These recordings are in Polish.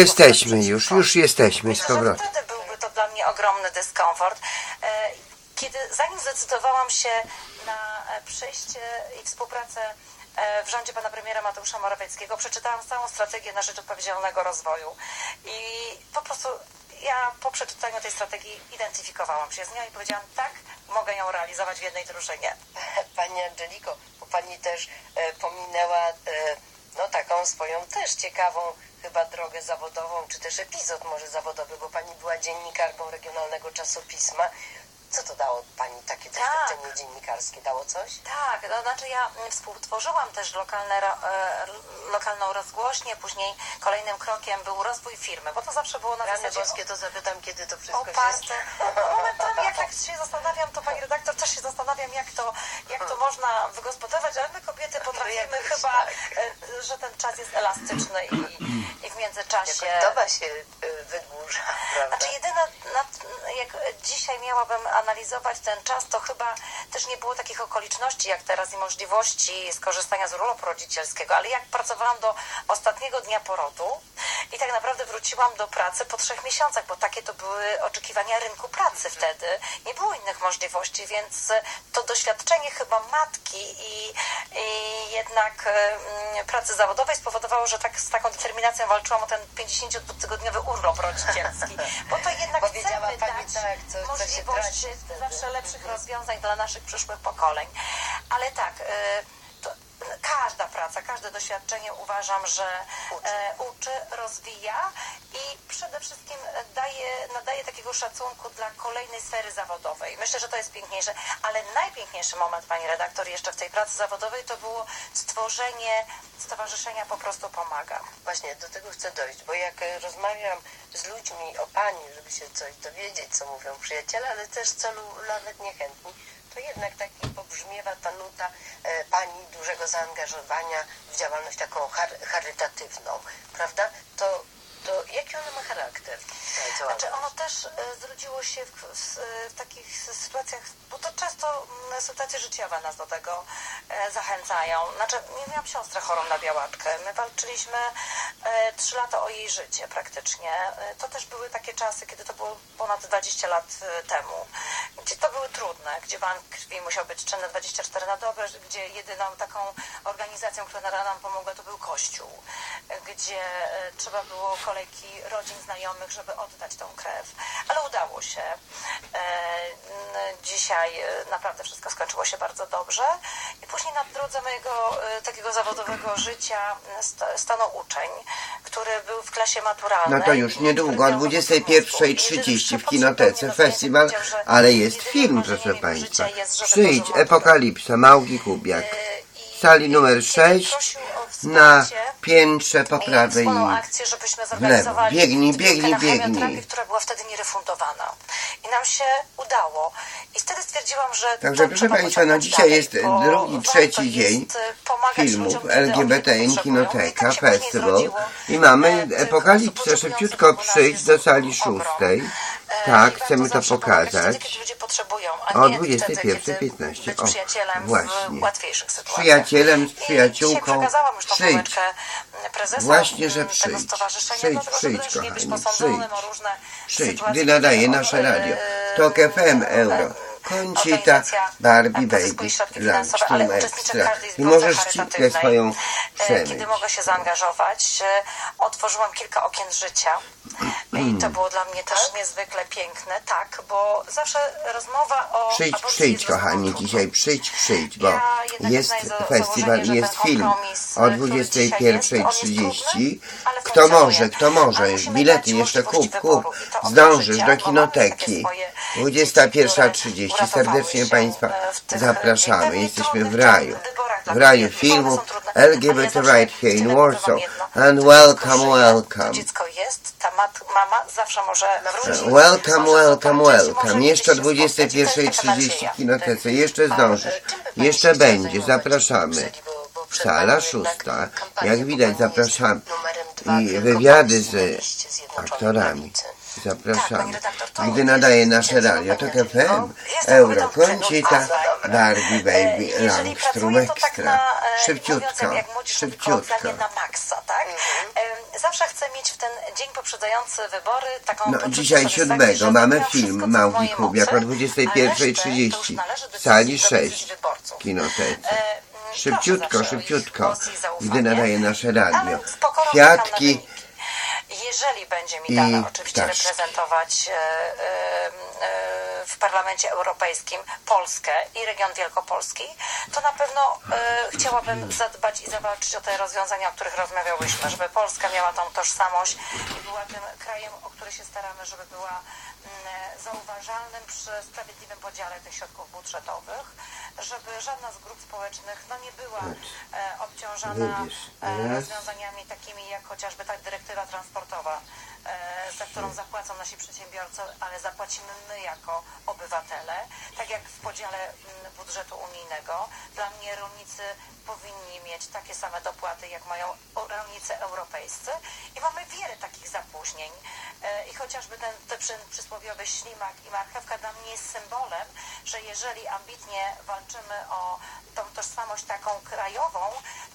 Jesteśmy już, już jesteśmy z Myślę, że powrotem. wtedy byłby to dla mnie ogromny dyskomfort. E, Kiedy, zanim zdecydowałam się na e, przejście i współpracę e, w rządzie pana premiera Mateusza Morawieckiego, przeczytałam całą strategię na rzecz odpowiedzialnego rozwoju. I po prostu ja po przeczytaniu tej strategii identyfikowałam się z nią i powiedziałam, tak, mogę ją realizować w jednej drużynie. Pani Angeliko, bo pani też e, pominęła e, no taką swoją też ciekawą chyba drogę zawodową, czy też epizod może zawodowy, bo pani była dziennikarką regionalnego czasopisma. Co to dało pani takie doświadczenie dziennikarskie? Dało coś? Tak, to znaczy ja mm, współtworzyłam też lokalne, e, lokalną rozgłośnię, później kolejnym krokiem był rozwój firmy, bo to zawsze było na Rany zasadzie boskie, to zapytam, kiedy to wszystko się oparte. No, momentami jak tak się zastanawiam, to pani redaktor zastanawiam, jak to, jak to można wygospodarować, ale my kobiety potrafimy jakoś chyba, tak. e, że ten czas jest elastyczny i, i w międzyczasie... Jakoś doba się e, wydłuża, prawda? Znaczy jedyne, jak dzisiaj miałabym analizować ten czas, to chyba też nie było takich okoliczności jak teraz i możliwości skorzystania z urlopu rodzicielskiego, ale jak pracowałam do ostatniego dnia porodu i tak naprawdę wróciłam do pracy po trzech miesiącach, bo takie to były oczekiwania rynku pracy wtedy. Nie było innych możliwości, więc to doświadczenie chyba matki i, i jednak em, pracy zawodowej spowodowało, że tak z taką determinacją walczyłam o ten 52-tygodniowy urlop rodzicielski, bo to jednak Powiedziała chcemy pani dać tak, co- co możliwość zawsze lepszych rozwiązań dla naszych przyszłych pokoleń. Ale tak, y, każda praca, każde doświadczenie uważam, że e, uczy, rozwija i przede wszystkim daje, nadaje takiego szacunku dla kolejnej sfery zawodowej. Myślę, że to jest piękniejsze, ale najpiękniejszy moment, pani redaktor, jeszcze w tej pracy zawodowej to było stworzenie Stowarzyszenia Po prostu Pomagam. Właśnie do tego chcę dojść, bo jak e, rozmawiam z ludźmi o pani, żeby się coś dowiedzieć, co mówią przyjaciele, ale też celu nawet niechętni, to jednak taki pobrzmiewa ta nuta e, pani dużego zaangażowania w działalność taką char- charytatywną, prawda? To, to jaki ona ma charakter? Znaczy ono też e, zrodziło się w, w, w takich sytuacjach, bo to często mm, sytuacje życiowe nas do tego e, zachęcają. Znaczy, nie miałam siostrę chorą na białaczkę. My walczyliśmy e, trzy lata o jej życie praktycznie. E, to też były takie czasy, kiedy to było ponad 20 lat e, temu, gdzie to były trudne, gdzie bank krwi musiał być czynny 24 na dobę, gdzie jedyną taką organizacją, która nam pomogła, to był Kościół, e, gdzie e, trzeba było kolejki rodzin, znajomych, żeby oddać tą krew. Ale udało się. E, Dzisiaj e, naprawdę wszystko skończyło się bardzo dobrze. I później na drodze mojego takiego zawodowego życia stanął uczeń, który był w klasie maturalnej. No to już niedługo, o który miał 21.30 w kinotece festiwal, ale jest film, proszę Państwa. Przyjdź, Epokalipsa, Małki Kubiak. Sali numer kiedy 6 prosił o na piętrze po i prawej i akcję, żebyśmy Biegnij, zbiórkę biegnij, biegnij. chemioterapię, która była wtedy nierefundowana. I nam się udało. I wtedy stwierdziłam, że Także proszę Państwa, no dzisiaj jest drugi, trzeci dzień pomagać filmów LGBT Kinoteka tak później Festival i mamy e, Epokalipsę, szybciutko przyjść do sali szóstej. E, Tak, chcemy to pokazać. Wtedy, kiedy ludzie potrzebują, a O nie wtedy, 21:15. kiedy O, przyjacielem właśnie. w łatwiejszych sytuacjach. Przyjacielem, z przyjaciółką. Przyjdź. prezesa Właśnie, że mm, tego przyjdź. Przyjdź, przyjdź, kochani, posądzonym przyjdź. Przyjdź, gdy nadaje nasze e, radio. e, Tok FM, Euro. Koncita, Barbie, pozyskuje Baby, Lunch, ale Team uczestniczę w Extra. każdej I możesz charytatywnej, swoją e, przemyć. kiedy mogę się zaangażować. E, Otworzyłam kilka okien życia i to było dla mnie też niezwykle piękne, tak, bo zawsze rozmowa o Przyjdź, aborcji przyjdź kochani, dzisiaj przyjdź, przyjdź, bo Ja jest festiwal jest film o który dzisiaj jest, on jest 21.30. trudny, ale Kto może, kto może, bilety jeszcze kup, kup, zdążysz do kinoteki. swoje 21.30, które serdecznie Państwa e, zapraszamy, jesteśmy w raju, w raju trudne, ale ja LGBT Right here in Warsaw jedno, and welcome, welcome. Dziecko jest, ta mama zawsze może wrócić. Welcome, może welcome, welcome. gdzieś Jeszcze o się spotkać. I to jest taka 21.30 nadzieja. w kinotece. Jeszcze zdążysz. e, pani Jeszcze będzie. Zapraszamy. Sala szósta. Jak widać, zapraszamy. I wywiady z aktorami. Tak, Zapraszamy. to Gdy nadaje nasze radio, to FM, Janeczko. Jestem Euro, kobietą Koncita, przynudna. Barbie, E, Baby, Jeżeli Langstrom, tak Ekstra. na, e, Szybciutko, szybciutko. kolokwialnie na maksa, tak? E, Zawsze chcę mieć w ten dzień poprzedzający wybory taką No, dzisiaj satysfakcji, siódmego że mamy zrobiłam film Małki Kubiak o mocy, a 21.30 resztę to już należy w sali do decyzji 6 wyborców. w kinotece. E, Szybciutko, szybciutko, gdy nadaje nasze radio. Kwiatki. Jeżeli będzie mi i dane oczywiście reprezentować e, e, e, w Parlamencie Europejskim Polskę i region Wielkopolski, to na pewno chciałabym zadbać i zawalczyć o te rozwiązania, o których rozmawiałyśmy, żeby Polska miała tą tożsamość i była tym krajem, o który się staramy, żeby była mm, zauważalnym przy sprawiedliwym podziale tych środków budżetowych, żeby żadna z grup społecznych no, nie była e, obciążana Wybierz. e, Raz. rozwiązaniami takimi jak chociażby ta dyrektywa transportowa, e, za którą zapłacą nasi przedsiębiorcy, ale zapłacimy my jako obywatele, tak jak w podziale mm, budżetu unijnego. Dla mnie rolnicy powinni mieć takie same dopłaty, jak mają o- rolnicy europejscy i mamy wiele takich zapóźnień. E, I chociażby ten, ten przy, przysłowiowy ślimak i marchewka dla mnie jest symbolem, że jeżeli ambitnie walczymy o tą tożsamość taką krajową,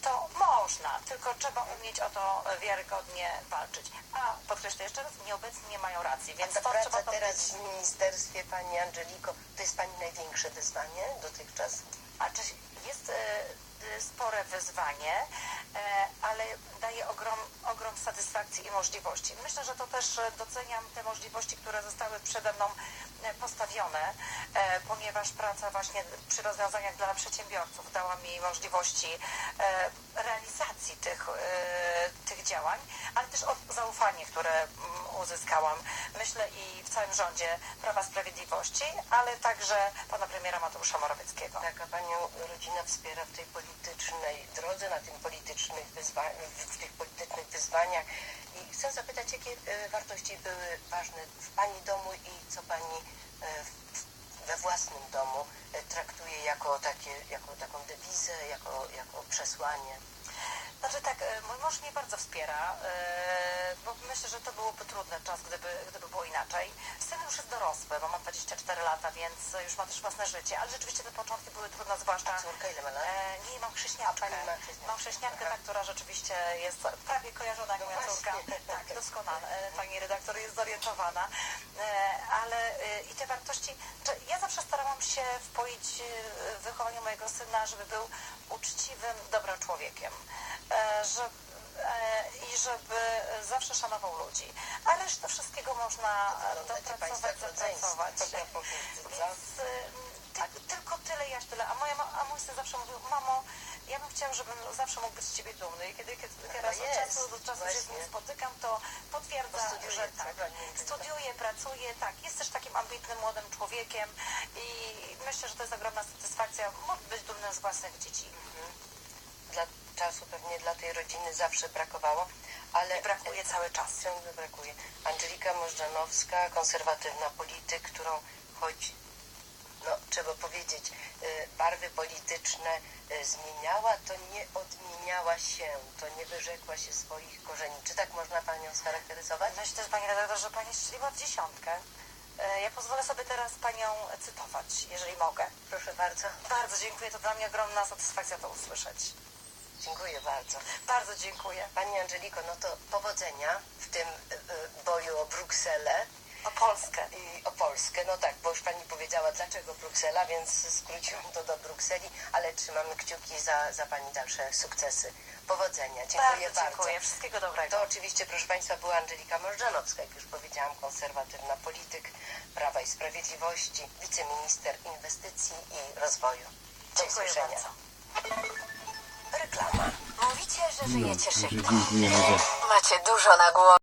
to można, tylko trzeba umieć o to wiarygodnie walczyć. A podkreślę jeszcze raz, nieobecni nie mają racji, więc Ta to trzeba praca to teraz w ministerstwie, Pani Angeliko, to jest Pani największe wyzwanie dotychczas? A czy jest e, e, spore wyzwanie, ale daje ogrom, ogrom satysfakcji i możliwości. Myślę, że to też e, doceniam te możliwości, które zostały przede mną e, postawione, e, ponieważ praca właśnie przy rozwiązaniach dla przedsiębiorców dała mi możliwości e, realizacji tych, e, tych działań, ale też zaufanie, które mm, uzyskałam. Myślę i w całym rządzie Prawa Sprawiedliwości, ale także pana premiera Mateusza Morawieckiego. Tak, a Panią rodzina wspiera w tej politycznej drodze, na tym wyzwa- w, tych politycznych wyzwaniach. I chcę zapytać, jakie e, wartości były ważne w Pani domu i co Pani e, we własnym domu e, traktuje jako, takie, jako taką dewizę, jako, jako przesłanie? Znaczy tak, e, mój mąż mnie bardzo wspiera, e, bo myślę, że to byłoby trudny czas, gdyby, gdyby było inaczej. Syn już jest dorosły, bo ma 24 lata, więc już ma też własne życie, ale rzeczywiście te początki były trudne, zwłaszcza... A córka ile ma lat? E, nie, mam chrześniaczkę. Ma chrześniaczkę. Mam chrześniaczkę, ta, która rzeczywiście jest prawie kojarzona jak No moja córka. właśnie. Tak, doskonale. Pani redaktor jest zorientowana. Ale i te wartości... Ja zawsze starałam się wpoić w wychowanie mojego syna, żeby był uczciwym, dobrym człowiekiem. E, że, e, I żeby zawsze szanował ludzi. Ale resztę wszystkiego można dopracować, rodzeństwo. zapracować. Więc y, ty, tylko tyle, jaś tyle. A, moja, a mój syn zawsze mówił, mamo, ja bym chciał, żebym zawsze mógł być z ciebie dumny. I kiedy, kiedy teraz od czasu do czasu się z nim spotykam, to potwierdza, że tak. Angelika? Studiuje, pracuje, tak. Jest też takim ambitnym, młodym człowiekiem i myślę, że to jest ogromna satysfakcja móc być dumnym z własnych dzieci. Dla czasu pewnie dla tej rodziny zawsze brakowało, ale brakuje cały czas. ciągle brakuje. Angelika Możdżanowska, konserwatywna polityk, którą choć, no trzeba powiedzieć, y, barwy polityczne y, zmieniała, to nie odmieniała się, to nie wyrzekła się swoich korzeni. Czy tak można Panią scharakteryzować? Myślę też, Pani redaktor, że Pani strzeliła w dziesiątkę. E, Ja pozwolę sobie teraz Panią cytować, jeżeli mogę. Proszę bardzo. Bardzo dziękuję, to dla mnie ogromna satysfakcja to usłyszeć. Dziękuję bardzo. Bardzo dziękuję. Pani Angeliko, no to powodzenia w tym y, y, boju o Brukselę. O Polskę. i o Polskę. No tak, bo już Pani powiedziała, dlaczego Bruksela, więc skróciłam to do Brukseli, ale trzymamy kciuki za, za Pani dalsze sukcesy. Powodzenia. Dziękuję bardzo bardzo. dziękuję. Wszystkiego dobrego. To oczywiście, proszę Państwa, była Angelika Możdżanowska, jak już powiedziałam, konserwatywna polityk Prawa i Sprawiedliwości, wiceminister inwestycji i rozwoju. Do Dziękuję usłyszenia. bardzo. Reklama. Mówicie, że żyjecie szybko. Dziękujemy za Macie dużo na głowie.